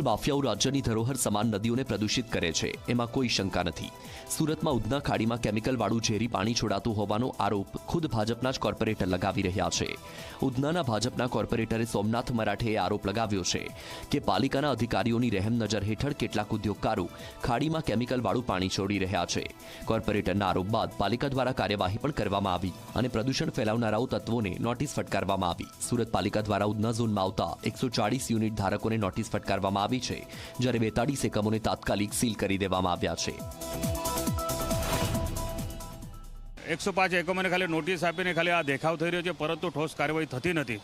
માફિયાઓ રાજ્યની ધરોહર સમાન નદીઓને પ્રદૂષિત કરે છે. એમાં કોઈ શંકા નથી. સુરતમાં ઉધના ખાડીમાં કેમિકલવાળું ઝેરી પાણી છોડાતું હોવાનો આરોપ ખુદ ભાજપના જ કોર્પોરેટર લગાવી રહ્યા છે. ઉધનાના ભાજપના કોર્પોરેટરે સોમનાથ મરાઠેએ આરોપ લગાવ્યો છે કે પાલિકાના અધિકારીઓની રહેમ નજર હેઠળ કેટલાક ઉદ્યોગકારો ખાડીમાં કેમિકલવાળું પાણી છોડી રહ્યા છે. કોર્પોરેટરના આરોપ બાદ પાલિકા દ્વારા કાર્યવાહી પણ કરવામાં આવી અને પ્રદૂષણ ફેલાવનારાઓ તત્વોને નોટિસ ફટકારવામાં આવી. સુરત પાલિકા દ્વારા ઉધના ઝોનમાં આવતા એકસો યુનિટ ધારકોને નોટિસ ફટકારવામાં આવી છે, જ્યારે બેતાળીસ એકમોને તાત્કાલિક સીલ કરી દેવામાં આવ્યા છે. એકસો પાંચ એકમોને ખાલી નોટિસ આપીને ખાલી આ દેખાવ થઈ રહ્યો છે, પરંતુ ઠોસ કાર્યવાહી થતી નથી.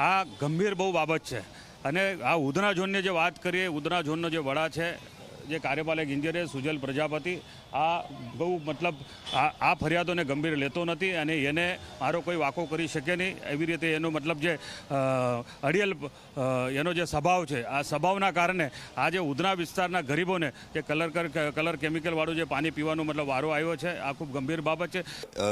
આ ગંભીર બહુ બાબત છે. અને આ ઉધના ઝોનની જે વાત કરીએ, ઉધના ઝોનનો જે વડા છે જે કાર્યપાલક ઇન્જિનિયર સુજલ પ્રજાપતિ, આ બહુ મતલબ આ ફરિયાદોને ગંભીર લેતો નથી અને એને મારો કોઈ વાકો કરી શકે નહીં. એવી રીતે એનો મતલબ જે અડિયલ એનો જે સ્વભાવ છે, આ સ્વભાવના કારણે આ જે ઉધના વિસ્તારના ગરીબોને જે કલર કલર કેમિકલવાળું જે પાણી પીવાનો મતલબ વારો આવ્યો છે, આ ખૂબ ગંભીર બાબત છે.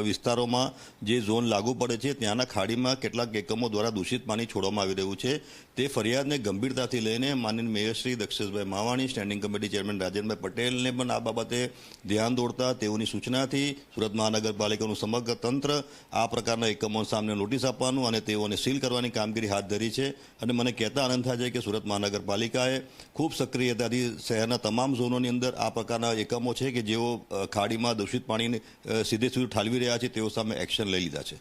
વિસ્તારોમાં જે ઝોન લાગુ પડે છે, ત્યાંના ખાડીમાં કેટલાક એકમો દ્વારા દૂષિત પાણી છોડવામાં આવી રહ્યું છે. તે ફરિયાદને ગંભીરતાથી લઈને માનનીય mayor Shri Daksheshbhai Mavani, standing committee chairman Rajendrabhai પટેલને પણ આ બાબતે ધ્યાન દોડતા તેઓની સૂચનાથી સુરત મહાનગરપાલિકાનું સમગ્ર તંત્ર આ પ્રકારના એકમો સામે નોટિસ આપવાનું અને તેઓને સીલ કરવાની કામગીરી હાથ ધરી છે. અને મને કહેતા આનંદ થાય છે કે સુરત મહાનગરપાલિકાએ ખૂબ સક્રિયતાથી શહેરના તમામ ઝોનોની અંદર આ પ્રકારના એકમો છે કે જેઓ ખાડીમાં દૂષિત પાણીને સીધે સીધું ઠાલવી રહ્યા છે તેઓ સામે એક્શન લઈ લીધા છે.